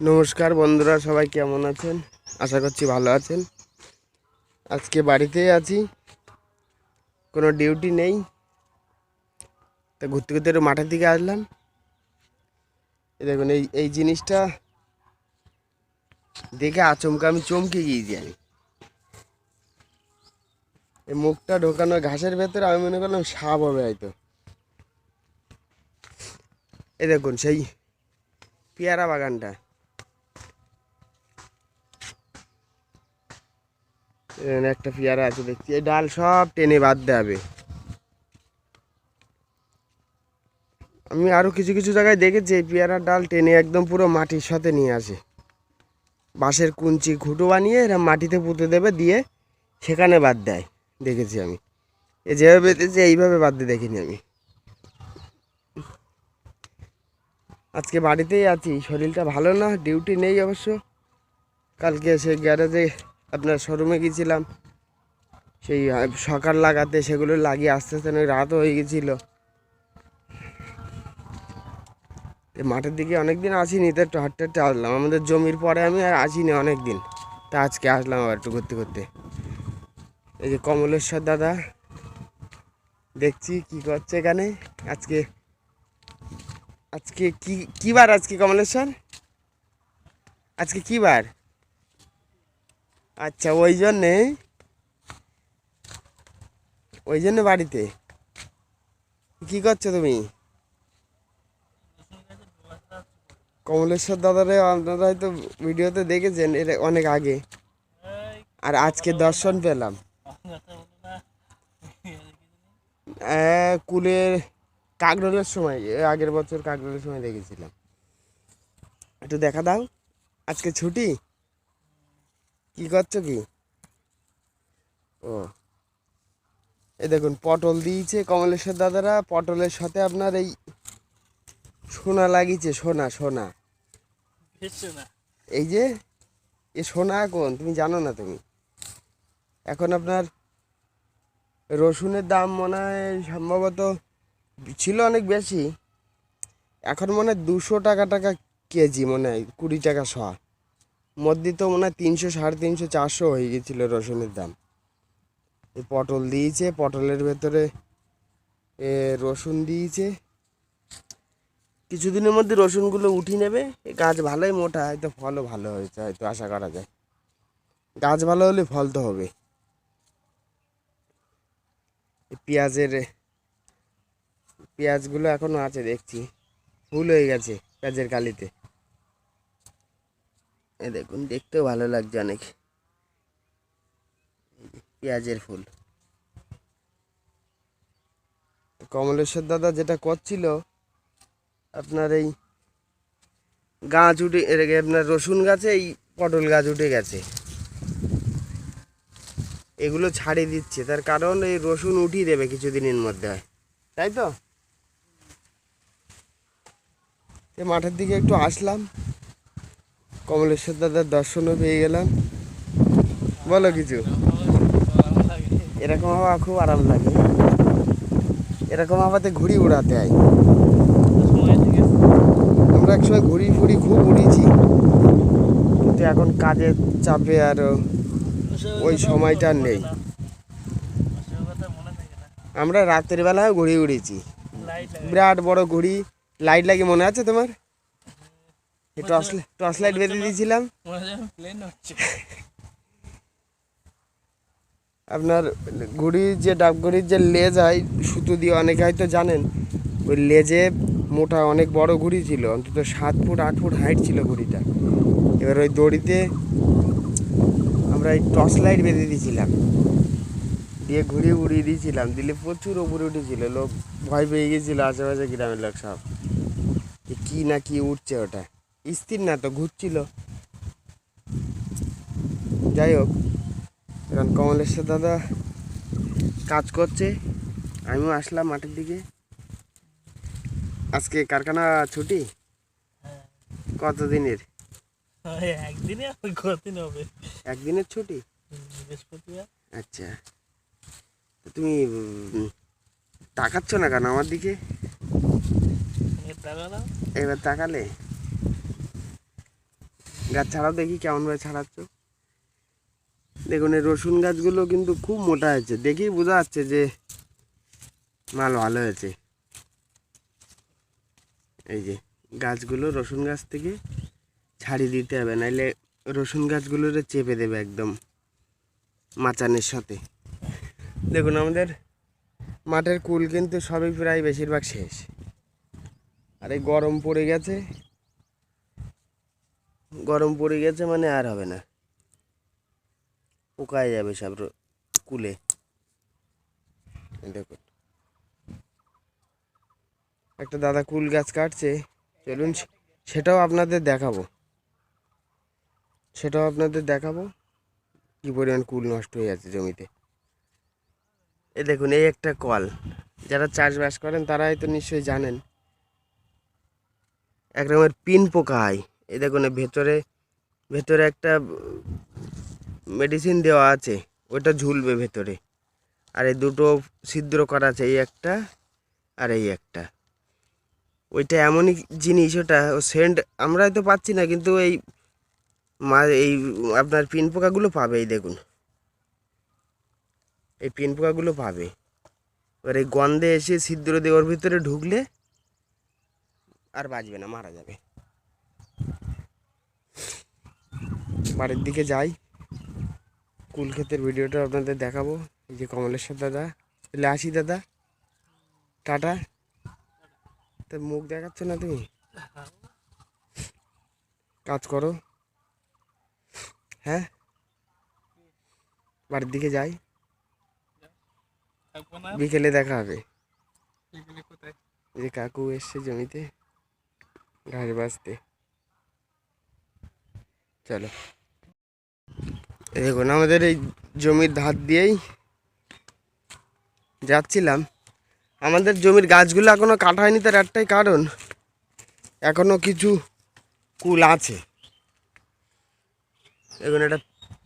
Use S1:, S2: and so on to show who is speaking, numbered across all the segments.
S1: নমস্কার বন্ধুরা, সবাই কেমন আছেন? আশা করছি ভালো আছেন। আজকে বাড়িতেই আছি, কোনো ডিউটি নেই। তা ঘুরতে ঘুরতে একটু মাঠের দিকে আসলাম। দেখুন, এই এই জিনিসটা দেখে আচমকা আমি চমকে গিয়েছি আমি। এই মুখটা ঢোকানো, ঘাসের ভেতরে আমি মনে করলাম সাপ হবে হয়তো। এই দেখুন, সেই পেয়ারা বাগানটা। একটা পেয়ারা আছে দেখছি। এই ডাল সব টেনে বাদ দেবে আমি আরও কিছু কিছু জায়গায় দেখেছি, এই পেয়ারার ডাল টেনে একদম পুরো মাটির সাথে নিয়ে আসে। বাঁশের কুঞ্চি খুঁটো বানিয়ে এরা মাটিতে পুঁতে দেবে, দিয়ে সেখানে বাদ দেয়, দেখেছি আমি। এ যেভাবে বেঁধেছে, এইভাবে বাদ দিয়ে দেখিনি আমি। আজকে বাড়িতেই আছি, শরীরটা ভালো না, ডিউটি নেই অবশ্য। কালকে সে গ্যারেজে আপনার শোরুমে গিয়েছিলাম সেই সকাল লাগাতে সেগুলো লাগিয়ে আস্তে আস্তে অনেক রাতও হয়ে গেছিল। মাঠের দিকে অনেক দিন আসিনি, তো একটু হাঁটতে হাঁটতে আসলাম। আমাদের জমির পরে আমি আর আসিনি অনেক দিন তা আজকে আসলাম আবার একটু ঘুরতে ঘুরতে। এই যে কমলেশ্বর দাদা, দেখছি কি করছে এখানে। আজকে আজকে কি কি বার আজকে কমলেশ্বর? আজকে কি বার? আচ্ছা ওই জন্যে ওই জন্য বাড়িতে। কি করছ তুমি? কমলেশ্বর দাদারে আপনারা হয়তো ভিডিওতে দেখেছেন এটা অনেক আগে। আর আজকে দর্শন পেলাম। কুলের কাকরোলের সময় আগের বছর কাকরোলের সময় দেখেছিলাম। একটু দেখা দাও। আজকে ছুটি? কি করছ কি? ও। এই দেখুন পটল দিয়েছে কমলেশ্বর দাদারা। পটলের সাথে আপনার এই সোনা লাগিয়েছে সোনা সোনা। এই যে এ সোনা এখন তুমি জানো না তুমি? এখন আপনার রসুনের দাম মনে হয় সম্ভবত ছিল অনেক বেশি। এখন মনে হয় দুশো টাকা টাকা কেজি মনে হয় কুড়ি টাকা শ মধ্যে তো মনে হয় তিনশো, সাড়ে তিনশো, চারশো হয়ে গেছিল রসুনের দাম। এই পটল দিয়েছে, পটলের ভেতরে এ রসুন দিয়েছে। কিছুদিনের মধ্যে রসুনগুলো উঠি নেবে। এই গাছ ভালোই মোটা হয়তো ফলও ভালো হয়েছে, হয়তো আশা করা যায়। গাছ ভালো হলে ফল তো হবে। পেঁয়াজের, পেঁয়াজগুলো এখনও আছে দেখছি। ফুল হয়ে গেছে পেঁয়াজের কালিতে। এ দেখুন, দেখতেও ভালো লাগছে অনেক। পেঁয়াজের ফুল। কমলেশ্বর দাদা যেটা করছিল, আপনার এই গাছ উঠে আপনার রসুন গাছে, এই পটল গাছ উঠে গেছে। এগুলো ছাড়িয়ে দিচ্ছে, তার কারণ এই রসুন উঠিয়ে দেবে কিছুদিনের মধ্যে। হয় তাই তো মাঠের দিকে একটু আসলাম। কমলেশ্বর দাদার দর্শনও পেয়ে গেলাম। বলো কিছু। এরকম হাওয়া খুব আরাম লাগে। এরকম হাওয়াতে ঘুড়ি উড়াতে হয়। আমরা একসময় ঘুড়ি ফুড়ি খুব উড়িয়েছি কিন্তু এখন কাজের চাপে আর ওই সময়টা নেই। আমরা রাতের বেলায় ঘুড়ি উড়েছি। বিরাট বড় ঘুড়ি। লাইট লাগে মনে আছে তোমার? টর্চ লাইট বেঁধে দিয়েছিলাম। আপনার ঘুড়ির যে ডাব ঘুড়ির যে লেজ হয় সুতো দিয়ে অনেকে হয়তো জানেন ওই লেজে মোটা অনেক বড় ঘুড়ি ছিল অন্তত সাত ফুট আট ফুট হাইট ছিল ঘুড়িটা এবার ওই দড়িতে আমরা এই টর্চ লাইট বেঁধে দিয়েছিলাম। দিয়ে ঘুড়ি উড়িয়ে দিয়েছিলাম দিলে প্রচুর ওপরে উঠেছিল লোক ভয় পেয়ে গেছিল আশেপাশে গ্রামের লোক সব। কি না কি উঠছে ওটা? স্থির না তো ঘুরছিল। যাই হোক এখন কমলেশ্বর দাদা কাজ করছে আমিও আসলাম মাঠের দিকে। আজকে কারখানা ছুটি? কত দিনের
S2: একদিনে হবে?
S1: একদিনের ছুটি?
S2: বৃহস্পতিবার।
S1: আচ্ছা। তুমি তাকাচ্ছ না কেন আমার দিকে? এবার তাকালে? গাছ ছাড়াও দেখি কেমনভাবে ছাড়াচ্ছ। দেখুন, এই রসুন গাছগুলো কিন্তু খুব মোটা হয়েছে। দেখি বোঝা যাচ্ছে যে মাল ভালো হয়েছে। এই যে, গাছগুলো রসুন গাছ থেকে ছাড়িয়ে দিতে হবে, নাইলে রসুন গাছগুলোরে চেপে দেবে একদম মাচানের সাথে। দেখুন, আমাদের মাঠের কুল কিন্তু সবই প্রায় বেশিরভাগ শেষ। আর এই গরম পড়ে গেছে গরম পড়ে গেছে মানে আর হবে না। পোকায় যাবে সব কুলে। দেখুন একটা দাদা কুল গাছ কাটছে। চলুন সেটাও আপনাদের দেখাবো। সেটাও আপনাদের দেখাবো। কী পরিমাণ কুল নষ্ট হয়ে যাচ্ছে জমিতে। এ দেখুন, এই একটা কল। যারা চাষবাস করেন তারাই তো নিশ্চয়ই জানেন। এক রকমের পিন পোকা হয়। এই দেখুন ভেতরে ভেতরে একটা মেডিসিন দেওয়া আছে, ওটা ঝুলবে ভেতরে। আর এই দুটো ছিদ্র করা আছে, এই একটা আর এই একটা। ওইটা এমনই জিনিস, ওটা ও সেন্ট আমরা হয়তো পাচ্ছি না, কিন্তু এই মা, এই আপনার পিন পোকাগুলো পাবে, এই দেখুন। এই পিন পোকাগুলো পাবে। এবার এই গন্ধে এসে ছিদ্র দেওয়ার ভিতরে ঢুকলে আর বাঁচবে না, মারা যাবে। বাড়ির দিকে যাই। কুল ক্ষেতের ভিডিওটা আপনাদের দেখাবো। এই যে কমলেশ্বর দাদা তাহলে আসি দাদা টাটা। তা মুখ দেখাচ্ছ না তুমি? কাজ করো। হ্যাঁ? বাড়ির দিকে যাই। বিকেলে দেখা হবে। এই যে কাকু এসছে জমিতে ঘাস বাঁচতে। চলো। দেখুন, আমাদের এই জমির ধার দিয়েই যাচ্ছিলাম। আমাদের জমির গাছগুলো এখনও কাটা হয়নি, তার একটাই কারণ এখনও কিছু কুল আছে। দেখুন, এটা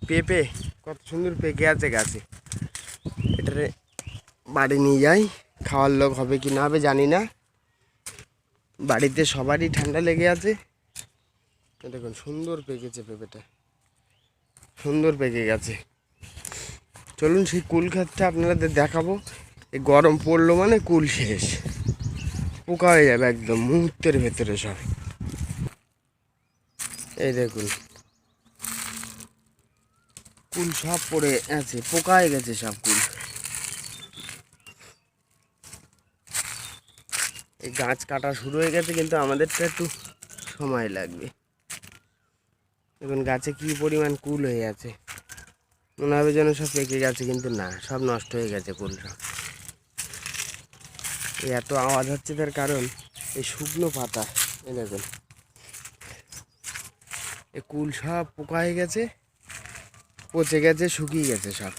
S1: পেঁপে, কত সুন্দর পেকে আছে গাছে। এটারে বাড়ি নিয়ে যাই, খাওয়ার লোক হবে কি না হবে জানি না। বাড়িতে সবারই ঠান্ডা লেগে আছে। দেখুন, সুন্দর পেকেছে পেঁপেটা। সুন্দর পেকে গেছে। চলুন সেই কুল ক্ষেতটা আপনাদের দেখাবো। এই গরম পড়ল মানে কুল শেষ। পোকা হয়ে যাবে একদম, মুহূর্তের ভেতরে সব। এই দেখুন। কুল সব পড়ে আছে, পোকা হয়ে গেছে সব কুল। এই গাছ কাটা শুরু হয়ে গেছে, কিন্তু আমাদেরটা একটু সময় লাগবে। দেখুন, গাছে কি পরিমাণ কুল হয়ে আছে। মনে হবে যেন সব পেকে গেছে, কিন্তু না, সব নষ্ট হয়ে গেছে কুল সব এই এত আওয়াজ হচ্ছে তার কারণ এই শুকনো পাতা, এই দেখুন। এই কুল সব পোকা হয়ে গেছে, পচে গেছে, শুকিয়ে গেছে সব।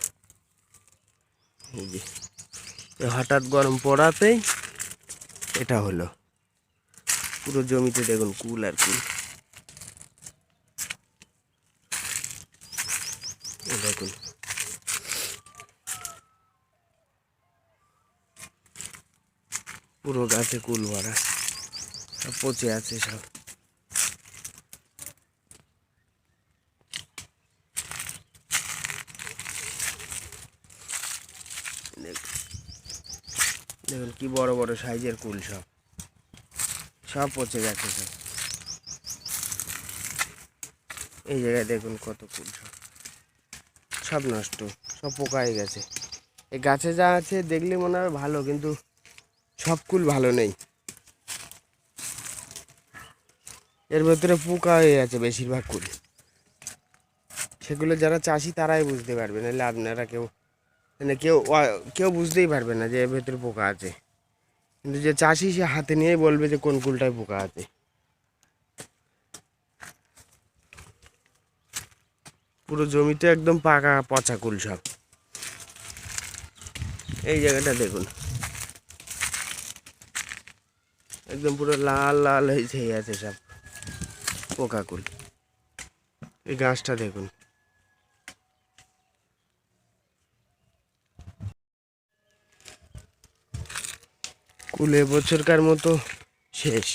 S1: এ হঠাৎ গরম পড়াতেই এটা হলো। পুরো জমিতে দেখুন কুল আর কুল। দেখুন। পুরো গাছে কুল ভরা। সব পচে আছে সব। দেখুন। কি বড় বড় সাইজের কুল সব। সব পচে গেছে সব। এই জায়গায় দেখুন কত কুল সব। সব নষ্ট, সব পোকা হয়ে গেছে। এই গাছে যা আছে দেখলে মনে হয় ভালো, কিন্তু সব কুল ভালো নেই। এর ভেতরে পোকা হয়ে আছে বেশিরভাগ কুল। সেগুলো যারা চাষি তারাই বুঝতে পারবে, নাহলে আপনারা কেউ মানে কেউ কেউ বুঝতেই পারবে না যে এর ভেতরে পোকা আছে। কিন্তু যে চাষি সে হাতে নিয়েই বলবে যে কোন কুলটায় পোকা আছে। পুরো জমিতে একদম পাকা পচা কুল সব। এই জায়গাটা দেখুন। একদম পুরো লাল লাল হয়ে আছে সব পোকা কুল। এই গাছটা দেখুন। কুল এবছরকার মতো শেষ।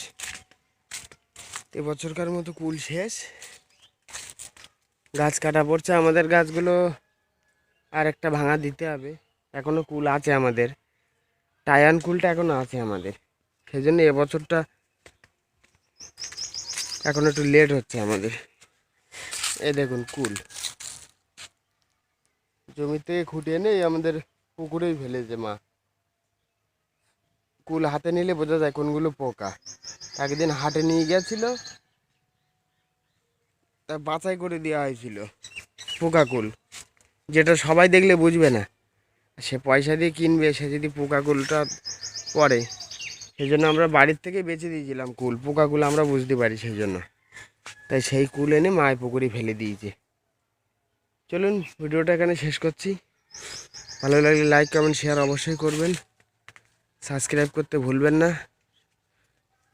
S1: এবছরকার মতো কুল শেষ। গাছ কাটা পড়ছে, আমাদের গাছগুলো আর একটা ভাঙা দিতে হবে। এখনও কুল আছে আমাদের। টায়ান কুলটা এখনও আছে আমাদের। সেই জন্য এবছরটা এখন একটু লেট হচ্ছে আমাদের। এ দেখুন কুল। জমি থেকে খুঁটিয়ে এনে এই আমাদের পুকুরেই ফেলেছে মা। কুল হাতে নিলে বোঝা যায় কোনগুলো পোকা। একদিন হাটে নিয়ে গেছিল তা বাছাই করে দেওয়া হয়েছিল। পোকা কুল যেটা সবাই দেখলে বুঝবে না। সে পয়সা দিয়ে কিনবে, সে যদি পোকা কুলটা পরে সেই জন্য আমরা বাড়ির থেকে বেঁচে দিয়েছিলাম কুল। পোকা কুল আমরা বুঝতে পারি সেই জন্য তাই সেই কুল এনে মায়ের পুকুরে ফেলে দিয়েছে। চলুন ভিডিওটা এখানে শেষ করছি। ভালো লাগলে লাইক কমেন্ট শেয়ার অবশ্যই করবেন। সাবস্ক্রাইব করতে ভুলবেন না।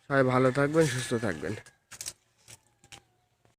S1: সবাই ভালো থাকবেন, সুস্থ থাকবেন।